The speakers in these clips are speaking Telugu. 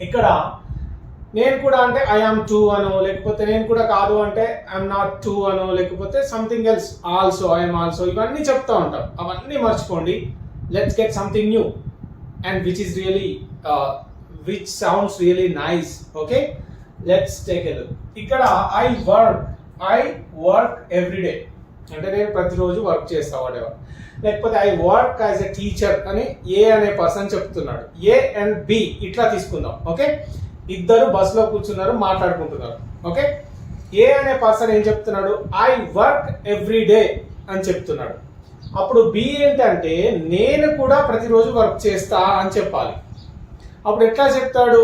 ఇక్కడ నేను కూడా అంటే ఐ ఆమ్ టూ అనో లేకపోతే నేను కూడా కాదు అంటే ఐఎమ్ నాట్ టూ అనో లేకపోతే something else also I'm also ఇవన్నీ చెప్తా ఉంటాం. అవన్నీ మర్చిపోండి. Let's get something new and which is really which sounds really nice okay let's take L ఇక్కడ I work I work every day అంటే నేను ప్రతిరోజు వర్క్ చేస్తా వాడేవాడు లేకపోతే I work as a teacher అని ఏ అనే పర్సన్ చెప్తున్నాడు. ఏ అండ్ బి ఇట్లా తీసుకుందాం ఓకే ఇద్దరు బస్సులో కూర్చున్నారు మాట్లాడుకుంటున్నారు ఓకే ఏ అనే పర్సన్ ఏం చెప్తున్నాడు? ఐ వర్క్ ఎవ్రీ డే అని చెప్తున్నాడు. అప్పుడు బి ఏంటంటే నేను కూడా ప్రతిరోజు వర్క్ చేస్తా అని చెప్పాలి. అప్పుడు ఎట్లా చెప్తాడు?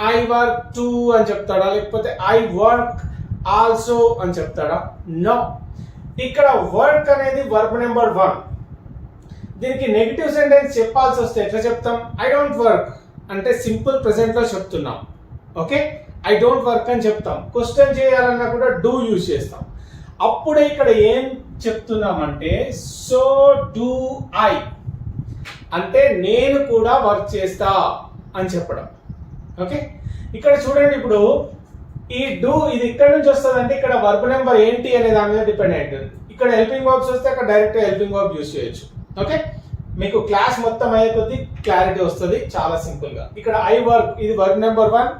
ఐ వర్క్ టూ అని చెప్తాడా? లేకపోతే ఐ వర్క్ ఆల్సో అని చెప్తాడా? నో ఇక్కడ వర్క్ అనేది వర్బ్ నెంబర్ వన్. దీనికి నెగిటివ్ సెంటెన్స్ చెప్పాల్సి వస్తే ఎట్లా చెప్తాం? ఐ డోంట్ వర్క్ అంటే సింపుల్ ప్రెసెంట్లో చెప్తున్నాం. ఓకే? ఐ డోంట్ వర్క్ అని చెప్తాం. క్వశ్చన్ చేయాలన్నా కూడా డూ యూజ్ చేస్తాం. అప్పుడే ఇక్కడ ఏం చెప్తున్నామంటే సో డూ ఐ అంటే నేను కూడా వర్క్ చేస్తా అని చెప్పడం. ఓకే? ఇక్కడ చూడండి ఇప్పుడు ఈ డూ ఇది ఇక్కడ నుంచి వస్తుంది అంటే ఇక్కడ వర్క్ నెంబర్ ఏంటి అనే దాని మీద డిపెండ్ అవుతుంది ఇక్కడ హెల్పింగ్ వర్బ్స్ వస్తే అక్కడ డైరెక్ట్ హెల్పింగ్ వర్బ్ యూస్ చేయొచ్చు. ఓకే మీకు క్లాస్ మొత్తం అయ్యే కొద్దీ క్లారిటీ వస్తుంది చాలా సింపుల్గా. ఇక్కడ ఐ వర్క్ ఇది work number one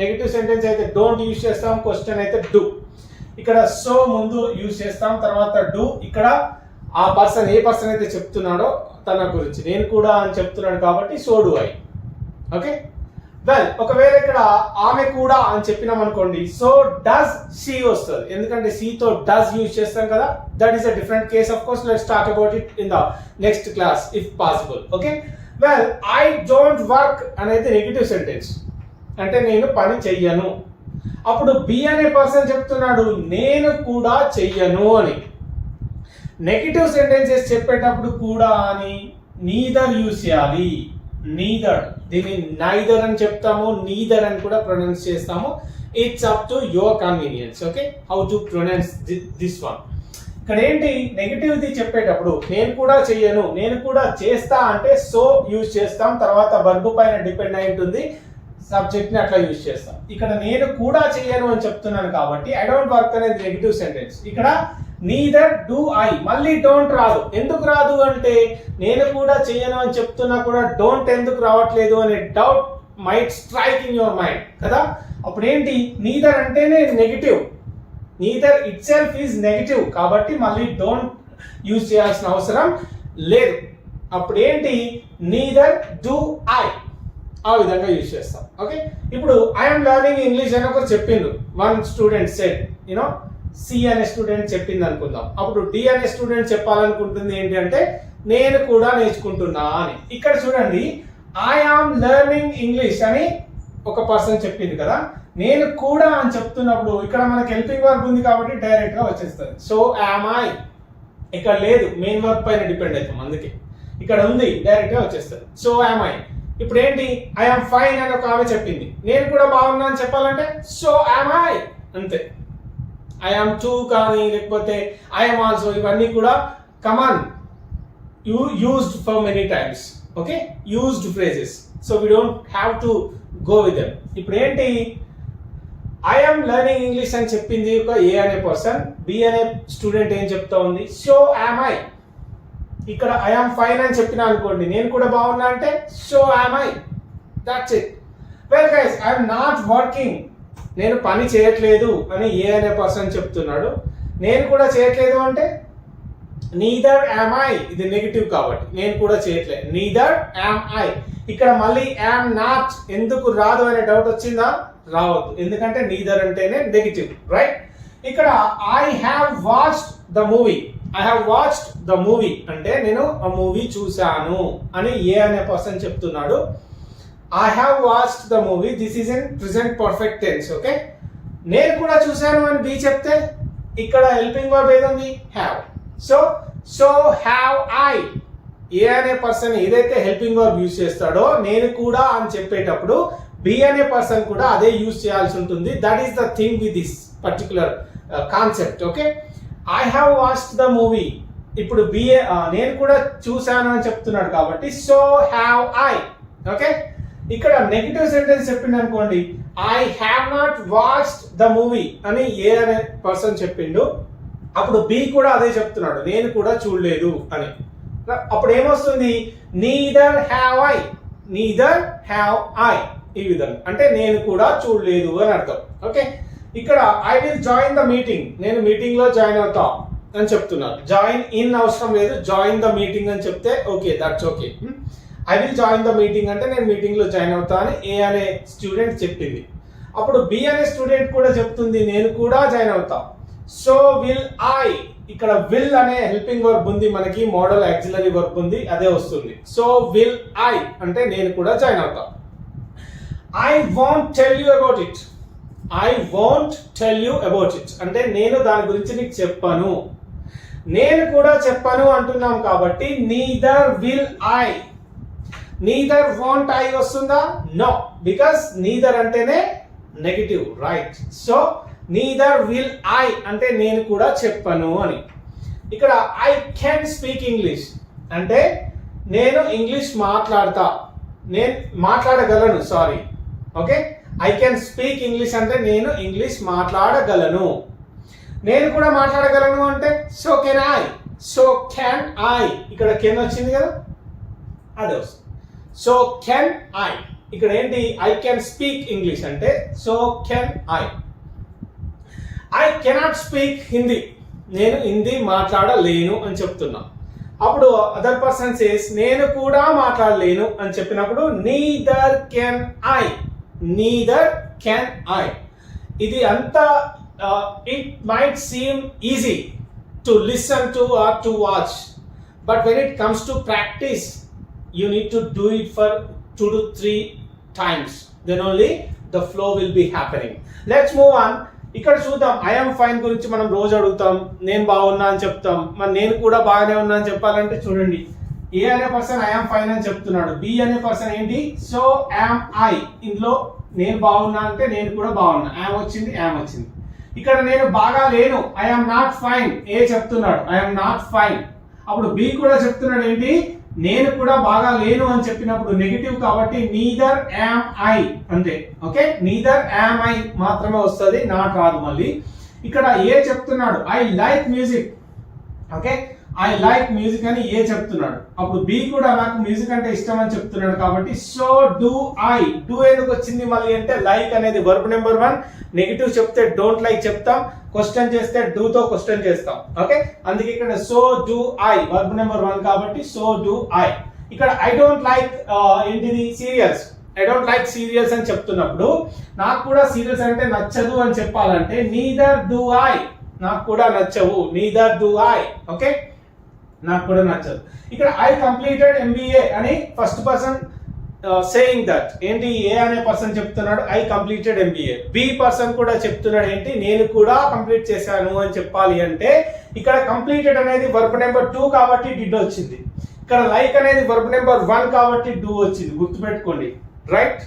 negative sentence అయితే డోంట్ యూస్ చేస్తాం క్వశ్చన్ అయితే డూ ఇక్కడ సో ముందు యూస్ చేస్తాం తర్వాత డూ ఇక్కడ ఆ పర్సన్ ఏ పర్సన్ అయితే చెప్తున్నాడో తన గురించి. నేను కూడా అని చెప్తున్నాడు కాబట్టి so do I okay well ఒకవేళ ఇక్కడ ఆమె కూడా అని చెప్పినాం అనుకోండి సో డస్ షీ వస్తుంది. ఎందుకంటే she తో డస్ యూజ్ చేస్తాం కదా that is a different case of course let's talk about it in the next class if possible okay well I don't work అనేది నెగిటివ్ సెంటెన్స్ అంటే నేను పని చెయ్యను. అప్పుడు బి అనే పర్సన్ చెప్తున్నాడు నేను కూడా చెయ్యను అని. నెగిటివ్ సెంటెన్సెస్ చెప్పేటప్పుడు కూడా అని నీదర్ యూజ్ చేయాలి. నీదర్ దీన్ని నైదర్ అని చెప్తాము నీదర్ అని కూడా ప్రొనౌన్స్ చేస్తాము. It's up to your convenience okay how to pronounce this one ఇక్కడ ఏంటి నెగిటివ్ ది చెప్పేటప్పుడు నేను కూడా చెయ్యను నేను కూడా చేస్తా అంటే సో యూజ్ చేస్తాం తర్వాత బర్బు పైన డిపెండ్ అయి ఉంటుంది సబ్జెక్ట్ని అట్లా యూజ్ చేస్తాం. ఇక్కడ నేను కూడా చెయ్యను అని చెప్తున్నాను కాబట్టి ఐ డోంట్ వర్క్ అనేది నెగిటివ్ సెంటెన్స్ ఇక్కడ నీదర్ డూ ఐ మళ్ళీ డోంట్ రాదు. ఎందుకు రాదు అంటే నేను కూడా చేయను అని చెప్తున్నా కూడా డోంట్ ఎందుకు రావట్లేదు అనే doubt might strike in your mind కదా? అప్పుడు ఏంటి నీదర్ అంటేనే negative neither itself is negative కాబట్టి మళ్ళీ డోంట్ యూజ్ చేయాల్సిన అవసరం లేదు. అప్పుడు ఏంటి నీదర్ డూ ఐ ఆ విధంగా యూజ్ చేస్తాం. ఓకే ఇప్పుడు ఐఎమ్ లర్నింగ్ ఇంగ్లీష్ అని ఒకరు చెప్పిండ్రు. One student set you know C అనే స్టూడెంట్ చెప్పింది అనుకుందాం. అప్పుడు డి అనే స్టూడెంట్ చెప్పాలనుకుంటుంది ఏంటి అంటే నేను కూడా నేర్చుకుంటున్నా అని. ఇక్కడ చూడండి ఐ ఆమ్ లెర్నింగ్ ఇంగ్లీష్ అని ఒక పర్సన్ చెప్పింది కదా. నేను కూడా అని చెప్తున్నప్పుడు ఇక్కడ మనకి హెల్పింగ్ వర్క్ ఉంది కాబట్టి డైరెక్ట్గా వచ్చేస్తుంది. సో యామ్ ఐ ఇక్కడ లేదు మెయిన్ వర్క్ పైన డిపెండ్ అవుతాం అందుకే. ఇక్కడ ఉంది డైరెక్ట్గా వచ్చేస్తుంది. సో యామ్ ఐ ఇప్పుడు ఏంటి? ఐ ఆమ్ ఫైన్ అని ఒక ఆమె చెప్పింది. నేను కూడా బాగున్నా అని చెప్పాలంటే సో యామ్ ఐ అంతే. ఐఎమ్ టూ కానీ లేకపోతే ఐఎమ్ ఆల్సో ఇవన్నీ కూడా common you used for many times okay used phrases so we don't have to go with them ఇప్పుడు ఏంటి? ఐఎమ్ లెర్నింగ్ ఇంగ్లీష్ అని చెప్పింది ఒక ఏ అనే పర్సన్ బి అనే స్టూడెంట్ ఏం చెప్తా ఉంది? సో యామ్ ఐ ఇక్కడ ఐఎమ్ ఫైన్ అని చెప్పిన అనుకోండి నేను కూడా బాగున్నా అంటే so am I that's it well guys I'm not working నేను పని చేయట్లేదు అని ఏ అనే పర్సన్ చెప్తున్నాడు. నేను కూడా చేయట్లేదు అంటే నీదర్ యామ్ ఐ ఇది నెగిటివ్ కాబట్టి. నేను కూడా చేయట్లేదు నీదర్ యామ్ ఐ ఇక్కడ మళ్ళీ యామ్ నాట్ ఎందుకు రాదు అనే డౌట్ వచ్చిందా? రావద్దు. ఎందుకంటే నీదర్ అంటేనే నెగిటివ్ రైట్ ఇక్కడ I have watched the movie I have watched the movie అంటే నేను ఆ మూవీ చూశాను అని ఏ అనే పర్సన్ చెప్తున్నాడు. I have watched the movie this is in present perfect tense okay నేను కూడా చూశాను అని బి చెప్తే ఇక్కడ helping verb ఏదుంది have so so have I A అనే పర్సన్ ఏదైతే హెల్పింగ్ వర్బ్ యూజ్ చేస్తాడో నేను కూడా అని చెప్పేటప్పుడు బి అనే పర్సన్ కూడా అదే యూజ్ చేయాల్సి ఉంటుంది. That is the thing with this particular concept okay I have watched the movie ఇప్పుడు బిఏ uh, నేను కూడా చూశాను అని చెప్తున్నాడు కాబట్టి సో హ్యావ్ ఐ ఓకే ఇక్కడ నెగిటివ్ సెంటెన్స్ చెప్పిండు అనుకోండి I have not watched the movie అని ఏ అనే పర్సన్ చెప్పిండు అప్పుడు బి కూడా అదే చెప్తున్నాడు నేను కూడా చూడలేదు అని. అప్పుడు ఏమొస్తుంది? Neither have I neither have I ఈ విధంగా. అంటే నేను కూడా చూడలేదు అని అర్థం. ఓకే? ఇక్కడ I will join the meeting నేను మీటింగ్లో జాయిన్ అవుతా అని చెప్తున్నారు. జాయిన్ ఇన్ అవసరం లేదు జాయిన్ ద మీటింగ్ అని చెప్తే okay that's okay I will join the meeting అంటే నేను మీటింగ్లో జాయిన్ అవుతా అని ఏ అనే స్టూడెంట్ చెప్పింది. అప్పుడు బి అనే స్టూడెంట్ కూడా చెప్తుంది నేను కూడా జాయిన్ అవుతా. సో విల్ ఐ ఇక్కడ విల్ అనే హెల్పింగ్ వర్బ్ ఉంది మనకి మోడల్ యాక్సిలరీ వర్బ్ ఉంది అదే వస్తుంది. సో విల్ ఐ అంటే నేను కూడా జాయిన్ అవుతా. I want tell you about it I want tell you about it అంటే నేను దాని గురించి నీకు చెప్పను. నేను కూడా చెప్పను అంటున్నాం కాబట్టి neither will I neither want I వస్తుందా? నో బికాస్ నీదర్ అంటేనే negative right so neither will I అంటే నేను కూడా చెప్పను అని. ఇక్కడ ఐ క్యాన్ స్పీక్ ఇంగ్లీష్ అంటే నేను ఇంగ్లీష్ మాట్లాడతా. నేను మాట్లాడగలను sorry okay I can speak English అంటే నేను ఇంగ్లీష్ మాట్లాడగలను. నేను కూడా మాట్లాడగలను అంటే so can I so can I ఇక్కడ కెన్ వచ్చింది కదా? అదే వస్తుంది. సో కెన్ ఐ ఇక్కడ ఏంటి? ఐ కెన్ స్పీక్ ఇంగ్లీష్ అంటే so can I I cannot speak Hindi నేను హిందీ మాట్లాడలేను అని చెప్తున్నా. అప్పుడు అదర్ పర్సన్ సేస్ నేను కూడా మాట్లాడలేను అని చెప్పినప్పుడు neither can I neither can I ఇది అంతా it might seem easy to listen to or to watch but when it comes to practice you need to do it for two to three times. Then only the flow will be happening. Let's move on ఇక్కడ చూద్దాం. ఐఎమ్ ఫైన్ గురించి మనం రోజు అడుగుతాం. నేను బాగున్నా అని చెప్తాం. మరి నేను కూడా బాగానే ఉన్నా అని చెప్పాలంటే చూడండి. ఏ అనే పర్సన్ ఐఎమ్ ఫైన్ అని చెప్తున్నాడు. బి అనే పర్సన్ ఏంటి? సో యామ్ ఐ ఇందులో నేను బాగున్నా అంటే నేను కూడా బాగున్నా. యామ్ వచ్చింది యామ్ వచ్చింది. ఇక్కడ నేను బాగా లేను. ఐఎమ్ నాట్ ఫైన్ ఏ చెప్తున్నాడు. ఐఎమ్ నాట్ ఫైన్ అప్పుడు బి కూడా చెప్తున్నాడు ఏంటి? నేను కూడా బాగా లేను అని చెప్పినప్పుడు నెగిటివ్ కాబట్టి నీదర్ యామ్ ఐ అంతే ఓకే నీదర్ యామ్ ఐ మాత్రమే వస్తుంది నాకు కాదు మళ్ళీ. ఇక్కడ ఏ చెప్తున్నాడు? I like music okay I like music అని ఏ చెప్తున్నాడు? అప్పుడు బి కూడా నాకు మ్యూజిక్ అంటే ఇష్టం అని చెప్తున్నాడు కాబట్టి సో డూ ఐ డూ ఎందుకు వచ్చింది మళ్ళీ అంటే లైక్ అనేది వర్బ్ నెంబర్ వన్ నెగిటివ్ చెప్తే డోంట్ లైక్ చెప్తాం. క్వశ్చన్ చేస్తే డూతో క్వశ్చన్ చేస్తాం. ఓకే అందుకే ఇక్కడ so do I verb number one కాబట్టి సో డూ ఐ ఇక్కడ ఐ డోంట్ లైక్ ఏంటిది? Serials I don't like serials అని చెప్తున్నప్పుడు నాకు కూడా సీరియల్స్ అంటే నచ్చదు అని చెప్పాలంటే నీదర్ డూ ఐ నాకు కూడా నచ్చవు. నీదర్ డూ ఐ ఓకే నాకు కూడా నచ్చదు. ఇక్కడ ఐ కంప్లీటెడ్ ఎంబీఏ అని ఫస్ట్ పర్సన్ సేయింగ్ దట్ ఏంటి ఏ అనే పర్సన్ చెప్తున్నాడు? I completed MBA B person కూడా చెప్తున్నాడు ఏంటి? నేను కూడా కంప్లీట్ చేశాను అని చెప్పాలి అంటే ఇక్కడ కంప్లీటెడ్ అనేది వర్బ్ నెంబర్ టూ కాబట్టి డిడ్ వచ్చింది. ఇక్కడ లైక్ అనేది వర్బ్ నెంబర్ వన్ కాబట్టి డూ వచ్చింది. గుర్తుపెట్టుకోండి. రైట్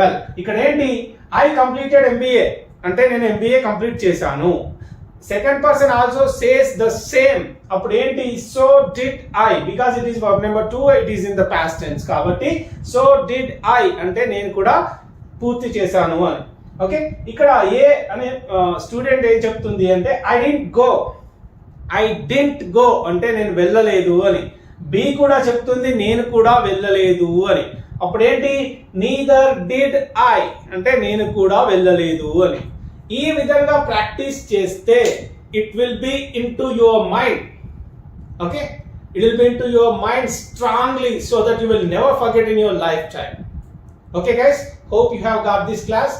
వెల్ ఇక్కడ ఏంటి? ఐ కంప్లీటెడ్ ఎంబీఏ అంటే నేను ఎంబీఏ కంప్లీట్ చేశాను. Second person also says the same అప్పుడు ఏంటి? So did I because it is verb number two it is in the past tense కాబట్టి సో డిడ్ ఐ అంటే నేను కూడా పూర్తి చేశాను అని. ఓకే ఇక్కడ ఏ అనే స్టూడెంట్ ఏం చెప్తుంది అంటే I didn't go I didn't go అంటే నేను వెళ్ళలేదు అని. బి కూడా చెప్తుంది నేను కూడా వెళ్ళలేదు అని. అప్పుడు ఏంటి? నీదర్ డిడ్ ఐ అంటే నేను కూడా వెళ్ళలేదు అని. ఈ విధంగా ప్రాక్టీస్ చేస్తే it will be into your mind okay it will be into your mind strongly so that you will never forget in your lifetime okay guys hope you have got this class